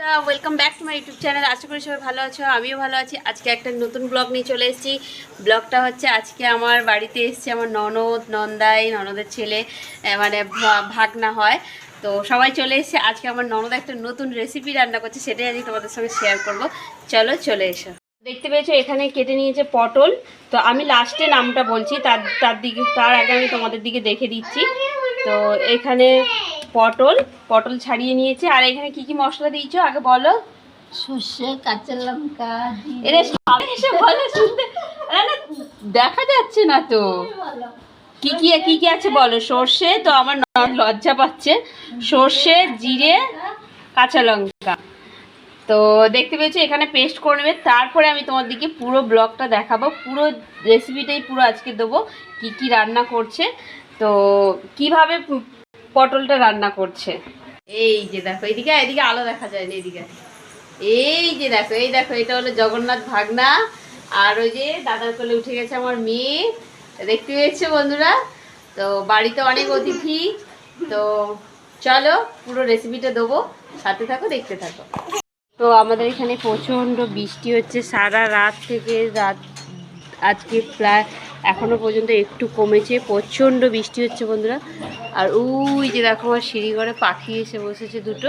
Welcome back to my YouTube channel আশা করি সবাই ভালো আছো, আমিও ভালো আছি। আজকে একটা নতুন ব্লগ নিয়ে চলে এসেছি। ব্লগটা হচ্ছে আজকে আমার বাড়িতে এসেছে আমার ননদ, নন্দাই, ননদের ছেলে মানে ভাগনা হয়। তো সবাই চলে এসেছে। আজকে আমার ননদ একটা নতুন রেসিপি রান্না করছে, সেটাই আজকে তোমাদের সঙ্গে শেয়ার করব। চলো, চলে এসো। দেখতে পেয়েছ, এখানে কেটে নিয়েছে পটল। তো আমি লাস্টে নামটা বলছি, তার তার দিকে, তার আগে আমি তোমাদের দিকে দেখে দিচ্ছি। তো এখানে পটল পটল ছাড়িয়ে নিয়েছে। আর এখানে কি কি মশলা দিয়েছ? আগে বলো। সর্ষে কাঁচা লঙ্কা। এরে সামনে এসে বলো শুনতে। দেখা যাচ্ছে না তো। কি কি কি কি আছে বলো? সর্ষে তো আমার লজ্জা পাচ্ছে। সর্ষে জিরে কাঁচা লঙ্কা। তো দেখতে পেয়েছ এখানে পেস্ট করে নেবে। তারপরে আমি তোমার দিকে পুরো ব্লগটা দেখাবো। পুরো রেসিপিটাই পুরো আজকে দেবো কি কি রান্না করছে। তো কীভাবে পটলটা রান্না করছে। এই যে দেখো এইদিকে এদিকে আলো দেখা যায় না এদিকে। এই যে দেখো এই দেখো এটা হলো জগন্নাথ ভাগনা। আর ওই যে দাদার কোলে উঠে গেছে আমার মেয়ে। দেখতে পেয়েছ বন্ধুরা? তো বাড়িতে অনেক অতিথি। তো চলো পুরো রেসিপিটা দেবো। সাথে থাকো দেখতে থাকো। তো আমাদের এখানে প্রচণ্ড বৃষ্টি হচ্ছে। সারা রাত থেকে রাত আজকে প্রায় এখনও পর্যন্ত একটু কমেছে প্রচণ্ড বৃষ্টি হচ্ছে বন্ধুরা। আর ওই যে দেখো আমার সিঁড়িঘরে পাখি এসে বসেছে দুটো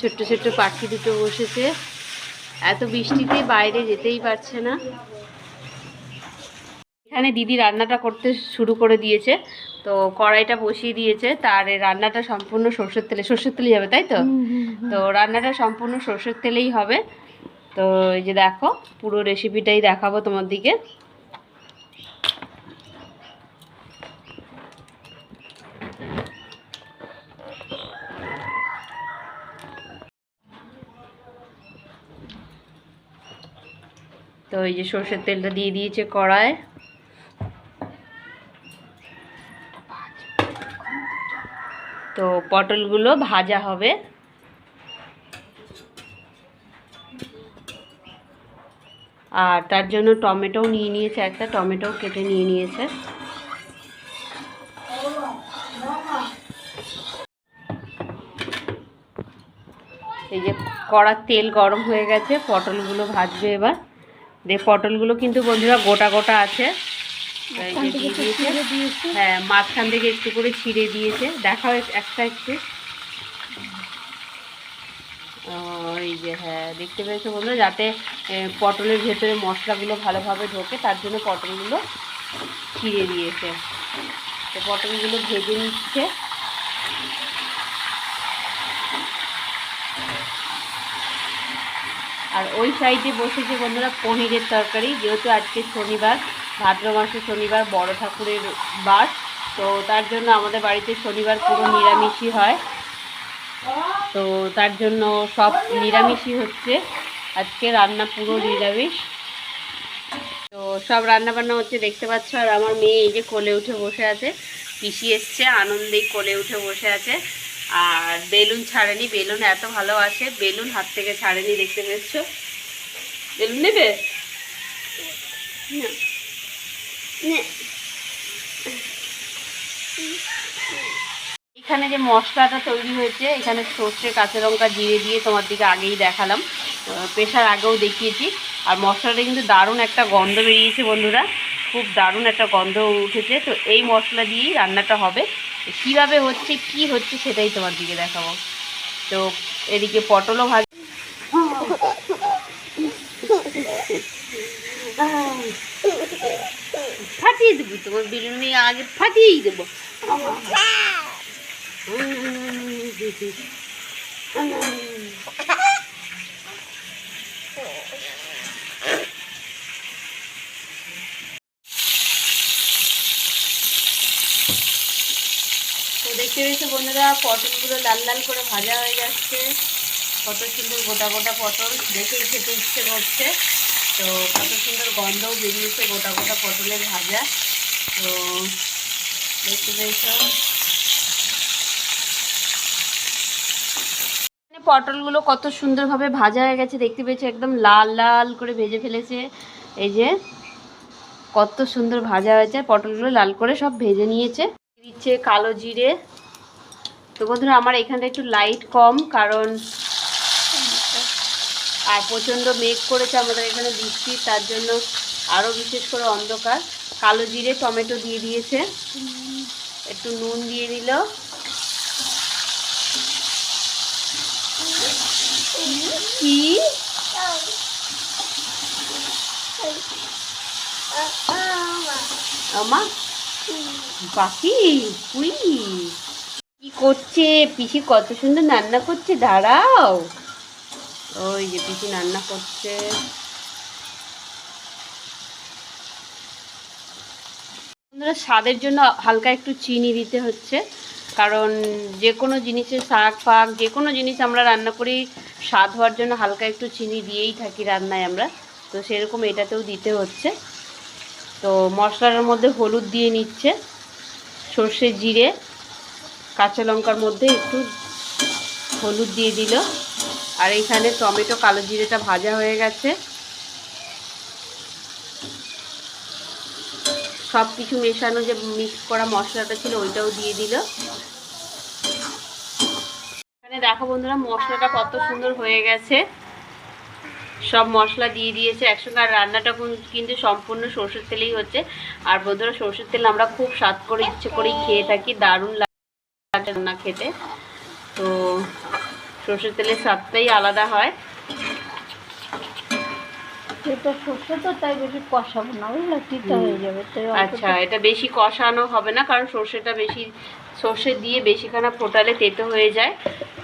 ছোট্ট ছোট্ট পাখি দুটো বসেছে। এত বৃষ্টিতে বাইরে যেতেই পারছে না। এখানে দিদি রান্নাটা করতে শুরু করে দিয়েছে তো কড়াইটা বসিয়ে দিয়েছে। তার এই রান্নাটা সম্পূর্ণ সর্ষের তেলে সর্ষের তেলেই হবে তাই তো? তো রান্নাটা সম্পূর্ণ সর্ষের তেলেই হবে। তো এই যে দেখো পুরো রেসিপিটাই দেখাবো তোমার দিকে। তো এই যে সর্ষের তেলটা দিয়ে দিয়েছে কড়ায় তো পটলগুলো ভাজা হবে। আর তার জন্য টমেটোও নিয়ে নিয়েছে একটা, টমেটোও কেটে নিয়ে নিয়েছে। এই যে কড়ার তেল গরম হয়ে গেছে, পটলগুলো ভাজবে এবার। দিয়ে পটলগুলো কিন্তু বন্ধুরা গোটা গোটা আছে। যে। হ্যাঁ মাঝখান থেকে একটু করে ছিঁড়ে দিয়েছে। দেখাও এক- একটা একটু। ও, এই যে হ্যাঁ দেখতে পেয়েছ বন্ধুরা যাতে পটলের ভেতরে মশলাগুলো ভালোভাবে ঢোকে তার জন্য পটলগুলো ছিঁড়ে দিয়েছে। তো পটলগুলো ভেজে নিচ্ছে। আর ওই সাইডে বসেছে বন্ধুরা পনিরের তরকারি, যেহেতু আজকে শনিবার, ভাদ্র মাসে শনিবার, বড় ঠাকুরের বার, তো তার জন্য আমাদের বাড়িতে শনিবার পুরো নিরামিষই হয়। তো তার জন্য সব নিরামিষই হচ্ছে। আজকে রান্না পুরো নিরামিষ। তো সব রান্না বান্না হচ্ছে, দেখতে পাচ্ছ? আর আমার মেয়ে এই যে কোলে উঠে বসে আছে। পিসি এসছে, আনন্দেই কোলে উঠে বসে আছে। আর বেলুন ছাড়েনি, বেলুন এত ভালো ভালোবাসে বেলুন হাত থেকে ছাড়েনি, দেখতে পেয়েছ? বেলুন নেবে? এখানে যে মশলাটা তৈরি হয়েছে, এখানে সর্ষে, কাঁচা লঙ্কা জিরে দিয়ে তোমার দিকে আগেই দেখালাম। প্রেশার আগেও দেখিয়েছি। আর মশলাটা কিন্তু দারুণ একটা গন্ধ বেরিয়েছে বন্ধুরা। খুব দারুণ একটা গন্ধ উঠেছে। তো এই মশলা দিয়েই রান্নাটা হবে। কীভাবে হচ্ছে, কি হচ্ছে সেটাই তোমার দিকে দেখাবো। তো এদিকে পটলও ভাজ ফাটিয়ে দেবো, তোমার বিরিয়ানি আগে ফাটিয়েই দেবো। দেখতে পেয়েছ বন্ধুরা পটলগুলো লাল লাল করে ভাজা হয়ে যাচ্ছে। কত সুন্দর গোটা গোটা পটল দেখেই খেতে ইচ্ছে করছে। তো কত সুন্দর গন্ধও বেরিয়েছে গোটা গোটা পটলের ভাজা। তো দেখতে পেয়েছ। পটলগুলো কত সুন্দরভাবে ভাজা হয়ে গেছে, দেখতে পেয়েছ, একদম লাল লাল করে ভেজে ফেলেছে। এই যে কত সুন্দর ভাজা হয়েছে, পটলগুলো লাল করে সব ভেজে নিয়েছে। দিচ্ছে কালো জিরে। তো বন্ধুরা, আমার এখানটা একটু লাইট কম, কারণ আর প্রচণ্ড মেঘ করেছে আমাদের এখানে বৃষ্টি, তার জন্য আরও বিশেষ করে অন্ধকার। কালো জিরে টমেটো দিয়ে দিয়েছে। একটু নুন দিয়ে দিল। কি? আমা? কুই করছে, পিসি কত সুন্দর রান্না করছে, দাঁড়াও। ওই যে পিসি রান্না করছে। স্বাদের জন্য হালকা একটু চিনি দিতে হচ্ছে, কারণ যে কোনো জিনিসের শাক ফাক, যে কোনো জিনিস আমরা রান্না করি, স্বাদ হওয়ার জন্য হালকা একটু চিনি দিয়েই থাকি রান্নায় আমরা, তো সেরকম এটাতেও দিতে হচ্ছে। তো মশলার মধ্যে হলুদ দিয়ে নিচ্ছে, সর্ষে জিরে কাঁচা লঙ্কার মধ্যে একটু হলুদ দিয়ে দিল। আর এইখানে টমেটো কালো জিরেটা ভাজা হয়ে গেছে। সব কিছু মেশানো যে মিক্স করা মশলাটা ছিল ওইটাও দিয়ে দিল। এখানে দেখো বন্ধুরা, মশলাটা কত সুন্দর হয়ে গেছে। সব মশলা দিয়ে দিয়েছে একসঙ্গে। আর রান্নাটা কিন্তু সম্পূর্ণ সর্ষের তেলেই হচ্ছে। আর বন্ধুরা, সর্ষের তেল আমরা খুব স্বাদ করে ইচ্ছে করেই খেয়ে থাকি, দারুণ লাগে রান্না খেতে। তো সর্ষের তেলের স্বাদটাই আলাদা হয়। এটা সর্ষে তো তাই বেশি কষাবো না বুঝলে? তিতা হয়ে যাবে আচ্ছা এটা বেশি কষানো হবে না কারণ সর্ষেটা বেশি সর্ষে দিয়ে বেশিখানা ফোটালে তেতো হয়ে যায়।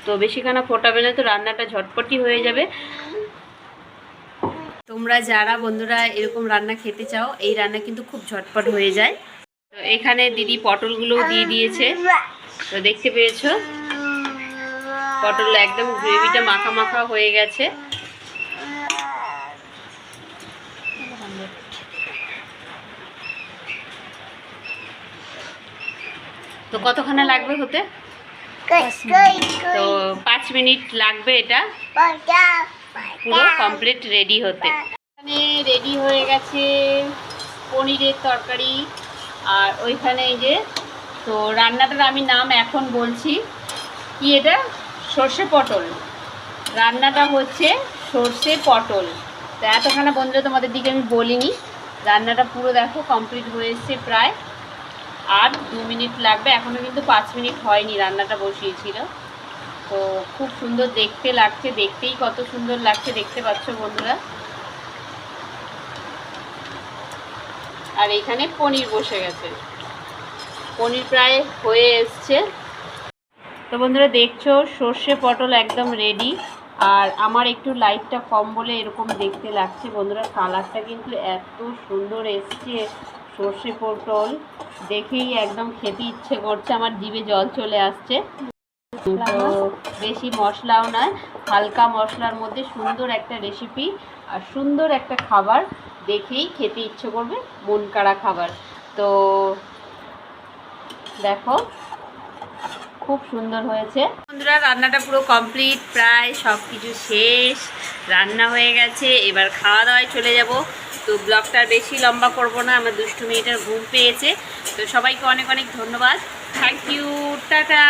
তো বেশিখানা ফোটাবে না তো রান্নাটা ঝটপটি হয়ে যাবে। তোমরা যারা বন্ধুরা এরকম রান্না খেতে চাও এই রান্না কিন্তু খুব ঝটপট হয়ে যায়। তো এখানে দিদি পটলগুলোও দিয়ে দিয়েছে। তো দেখতে পেয়েছ? পটল একদম গ্রেভিটা মাখা মাখা হয়ে গেছে। তো কতক্ষণ লাগবে হতে? তো পাঁচ মিনিট লাগবে এটা। পুরো কমপ্লিট রেডি হতে। এখানে রেডি হয়ে গেছে পনিরের তরকারি। আর ওইখানে এই যে তো রান্নাটার আমি নাম এখন বলছি। কি এটা? সর্ষে পটল। রান্নাটা হচ্ছে সর্ষে পটল। তো এতখানা বন্ধুরা তোমাদের দিকে আমি বলিনি। রান্নাটা পুরো দেখো কমপ্লিট হয়ে প্রায়। আর দু মিনিট লাগবে। এখনও কিন্তু পাঁচ মিনিট হয়নি রান্নাটা বসিয়েছিল। তো খুব সুন্দর দেখতে লাগছে। দেখতেই কত সুন্দর লাগছে দেখতে পাচ্ছ বন্ধুরা। আর এখানে পনির বসে গেছে। পনির প্রায় হয়ে এসছে। তো বন্ধুরা, দেখছ, সর্ষে পটল একদম রেডি আর আমার একটু লাইটটা কম বলে এরকম দেখতে লাগছে। বন্ধুরা কালারটা কিন্তু এত সুন্দর এসছে, সর্ষে পটল। দেখেই একদম খেতে ইচ্ছে করছে, আমার জিভে জল চলে আসছে। বেশি মশলাও নয়, হালকা মশলার মধ্যে সুন্দর একটা রেসিপি আর সুন্দর একটা খাবার। দেখেই খেতে ইচ্ছে করবে, মন কাড়া খাবার। তো দেখো, খুব সুন্দর হয়েছে। বন্ধুরা, রান্নাটা পুরো কমপ্লিট প্রায় সব কিছু শেষ, রান্না হয়ে গেছে। এবার খাওয়া দাওয়ায় চলে যাব। তো ব্লগটা বেশি লম্বা করব না, আমার দুষ্টু মেয়েটার ঘুম পেয়েছে। তো সবাইকে অনেক অনেক ধন্যবাদ। Thank you tata!